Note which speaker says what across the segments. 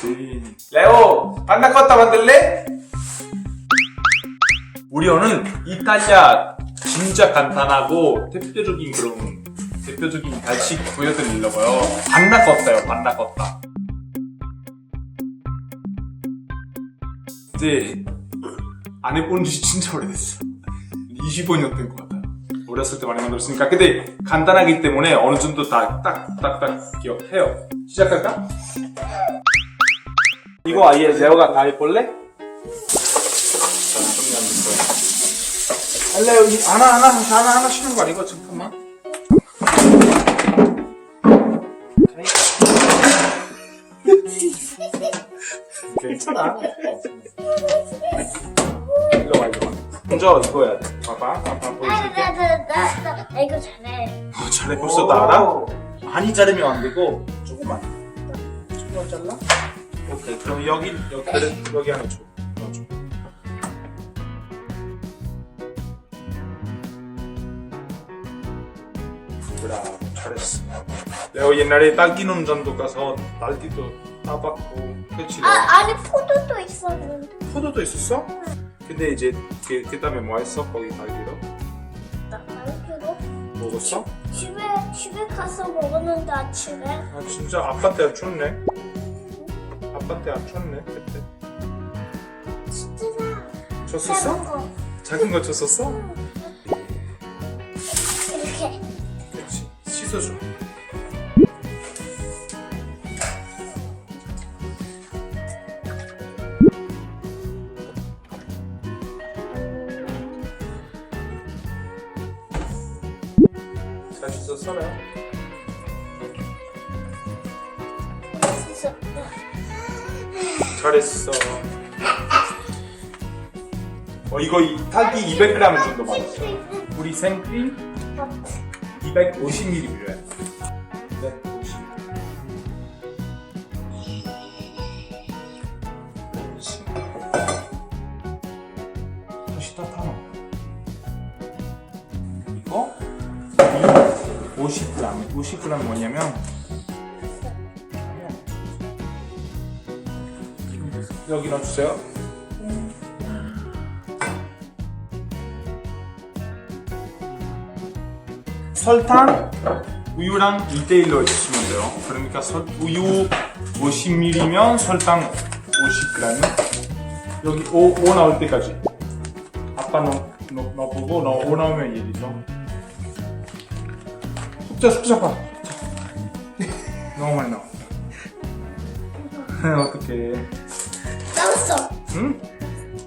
Speaker 1: 그렇지. 레오, 반나코타 만들래? 우리 오늘 이탈리아 진짜 간단하고 대표적인 그런 대표적인 간식 보여드리려고요. 반나코타요, 반나코타. 이제 안 해본 지 진짜 오래됐어. 25년 된 것 같아요. 어렸을 때 많이 만들었으니까. 근데 간단하기 때문에 어느 정도 다 딱, 딱, 딱 기억해요. 시작할까? 이거 아예 레오가 다 해볼래? 할래, 여기 하나, 하나, 하나, 하나 쉬는 거 아니고, 잠깐만.
Speaker 2: 괜찮아.
Speaker 1: 일로 와, 일로 와. 먼저 이거 해야 돼. 봐봐, 봐봐, 보여줄게.
Speaker 3: 나나나나 나 이거 잘해.
Speaker 1: 아, 잘해, 벌써 다 알아? 많이 자르면 안 되고, 조금만. 조금만 잘라? 오케이, 그럼 여기, 여기, 여기 하나 줘. 넣어줘. 그라, 잘했어. 내가 옛날에 딸기 농장도 가서 딸기도 따봤고, 그치?
Speaker 3: 아 안에 포도도 있었는데.
Speaker 1: 포도도 있었어? 근데 이제 그, 그 다음에 뭐 했어? 거기 딸기로?
Speaker 3: 나 알기로
Speaker 1: 먹었어?
Speaker 3: 집에 집에 가서 먹었는데 아침에.
Speaker 1: 아 진짜 아빠한테 안 줬네 아빠한테 안 줬네 그때
Speaker 3: 진짜
Speaker 1: 줬었어?
Speaker 3: 거.
Speaker 1: 작은 거 줬었어?
Speaker 3: 이렇게.
Speaker 1: 그렇지 씻어줘 잘 씻었어? 나? 잘했어 어 이거 이 딸기 200g 정도 맞았어 우리 생크림 250ml 필요해. 250. 다시 다 타놔. 이거 50g. 50g 뭐냐면 여기 넣어주세요. 설탕, 우유랑 1대1로 해주시면 돼요. 그러니까 설, 우유 50ml면 설탕 50g. 여기 5, 5 나올 때까지. 아빠 넣, 넣, 넣어보고 너 5 나오면 얘기죠. 숫자 숫자 봐. 너무 많이 나와. 어떡해.
Speaker 3: 나왔어.
Speaker 1: 응?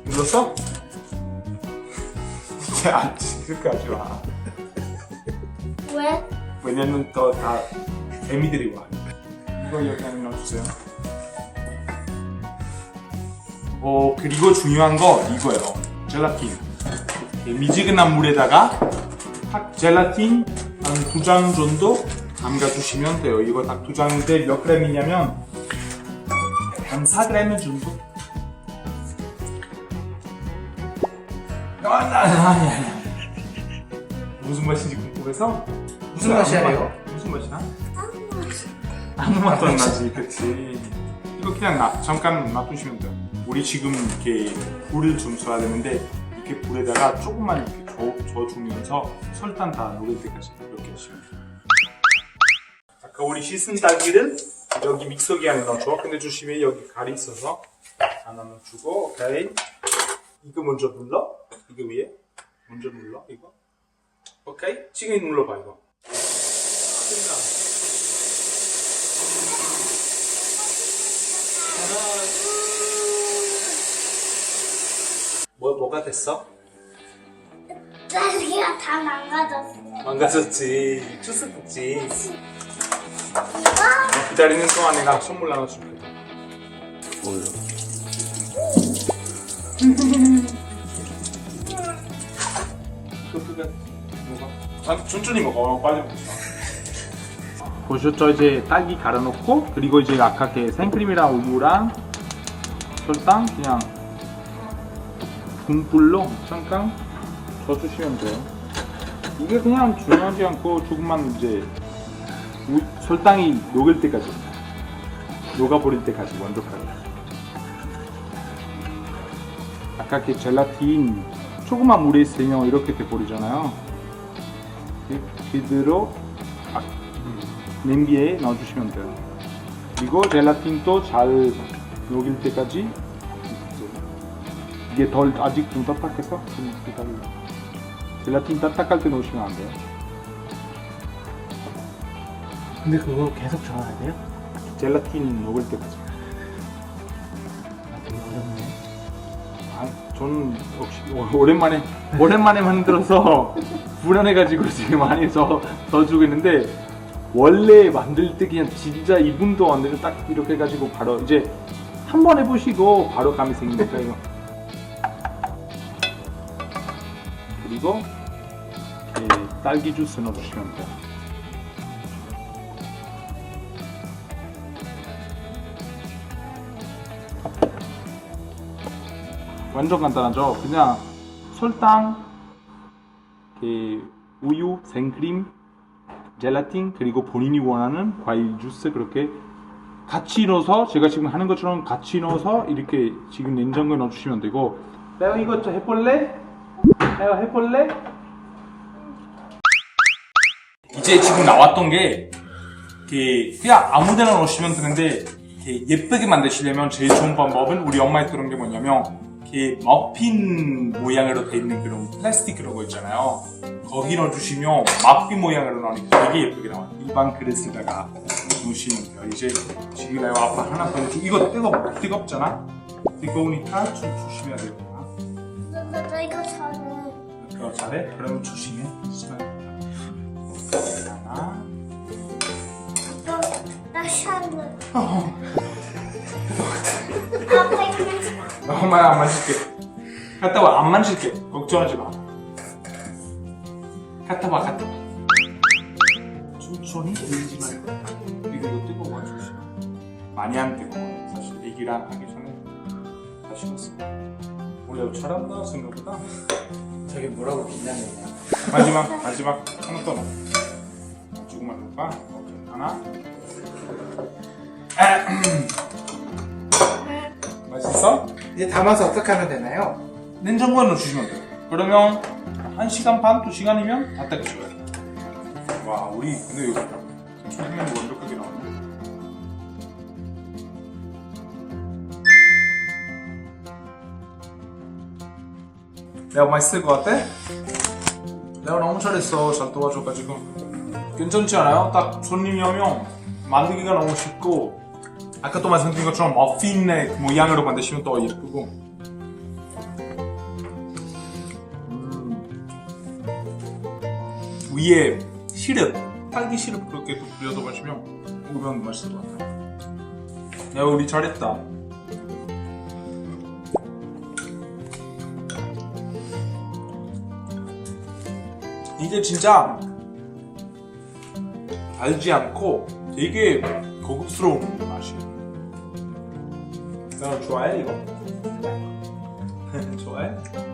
Speaker 1: 눌렀어? 이제 안 찍을까 하지 마.
Speaker 3: 왜?
Speaker 1: 왜냐면 더다 개미들이 와. 이거 여기 안에 넣어주세요. 어 그리고 중요한 거 이거예요. 젤라틴. 이 미지근한 물에다가 딱 젤라틴 한 두 장 정도 담가주시면 돼요. 이거 딱두 장인데 몇 그램이냐면 한 4g 정도. 아니 아니. 무슨 맛인지 궁금해서
Speaker 2: 무슨 맛이에요?
Speaker 1: 무슨 맛이야? 아무 맛도 안 나지, 그치? 이거 그냥 나, 잠깐 놔두시면 돼요. 우리 지금 이렇게 불을 좀 써야 되는데 이렇게 불에다가 조금만 이렇게 저, 저주면서 설탕 다 녹을 때까지 이렇게 하시면 돼요. 아까 우리 씻은 딸기를 여기 믹서기 안에 넣어줘. 근데 조심히 여기 갈이 있어서 하나 넣어주고, 오케이. 이거 먼저 눌러. 이거 위에. 먼저 눌러, 이거. 오케이? 지금 눌러봐, 이거. 뭐, 뭐가 됐어?
Speaker 3: 딸기가 다 망가졌어.
Speaker 1: 망가졌지. 주스 듣지. 어, 기다리는 동안 내가 선물 나눠줄게.
Speaker 2: 뭘로?
Speaker 1: 그거 먹어. 아, 천천히 먹어. 빨리 먹자. 보셨죠? 이제 딸기 갈아놓고 그리고 이제 아까 그 생크림이랑 우유랑 설탕 그냥 분불로 잠깐 져주시면 돼요. 이게 그냥 중요하지 않고 조금만 이제 우- 설탕이 녹을 때까지 녹아버릴 때까지 완벽하게. 아까 그 젤라틴 조그만 물에 있으면 이렇게 돼버리잖아요. 그- 그대로 아, 냄비에 넣어주시면 돼요. 그리고 젤라틴도 잘 녹일 때까지 이게 덜 아직 좀 딱딱해서 좀 기다려. 젤라틴 딱딱할 때 넣으시면 안 돼요.
Speaker 2: 근데 그거 계속 저어야 돼요?
Speaker 1: 젤라틴 녹을 때까지. 저는 역시 오- 오랜만에 오랜만에 만들어서 불안해가지고 지금 많이 더, 더 주고 있는데 원래 만들 때 그냥 진짜 2분도 안 되면 딱 이렇게 해가지고 바로 이제 한 번 해보시고 바로 감이 생기니까 이거. 그리고 이 딸기 주스 넣어주시면 돼요 완전 간단하죠. 그냥 설탕, 그 우유, 생크림, 젤라틴 그리고 본인이 원하는 과일 주스 그렇게 같이 넣어서 제가 지금 하는 것처럼 같이 넣어서 이렇게 지금 냉장고에 넣어주시면 되고 내가 이것 좀 해볼래? 내가 해볼래? 이제 지금 나왔던 게 그, 그냥 아무데나 넣으시면 되는데 그 예쁘게 만드시려면 제일 좋은 방법은 우리 엄마 했던 게 뭐냐면 그 머핀 모양으로 돼 있는 그런 플라스틱 그런 거 있잖아요. 거기 넣어주시면 머핀 모양으로 나오니까 되게 예쁘게 나와요. 일반 그릇에다가 놓으시면 돼요. 이제 지금 내가 아빠 하나 보여줘. 이거 뜨거 뜨겁잖아. 뜨거우니까 좀 조심해야 되구나.
Speaker 3: 나, 나 이거 잘해.
Speaker 1: 어, 잘해? 그럼 조심해. 하나.
Speaker 3: 나, 나 샤워.
Speaker 1: 엄마야 안 만질게. 갔다 와 안 만질게. 걱정하지 마. 갔다 와 갔다 와. 천천히 들지 말고. 이거 이거 뜨거워 조심. 많이 안 뜨거워. 사실 애기랑 하기 전에 다 식었어. 원래 잘한다 생각보다.
Speaker 2: 저게 뭐라고 긴장되냐?
Speaker 1: 마지막 마지막 하나 더 넣어. 조금만 넣을까? 오케이. 하나. 맛있어?
Speaker 2: 이제 담아서 어떻게 하면 되나요?
Speaker 1: 냉장고에 넣어주시면 돼요. 그러면 1시간 반, 2시간이면 다 닦으셔요. 와, 우리 근데 이거 처음에는 완벽하게 나왔네. 내가 맛있을 것 같아? 내가 너무 잘했어. 잘 도와줘가지고. 괜찮지 않아요? 딱 손님이 오면 만들기가 너무 쉽고 아까 또 말씀드린 것처럼 머핀의 그 모양으로 만드시면 더 예쁘고 음. 위에 시럽, 딸기 시럽 그렇게 또 뿌려서 마시면 먹으면 맛있을 것 같아요. 야, 우리 잘했다. 이게 진짜 달지 않고 되게 고급스러운. 너 좋아해 이거? 좋아해?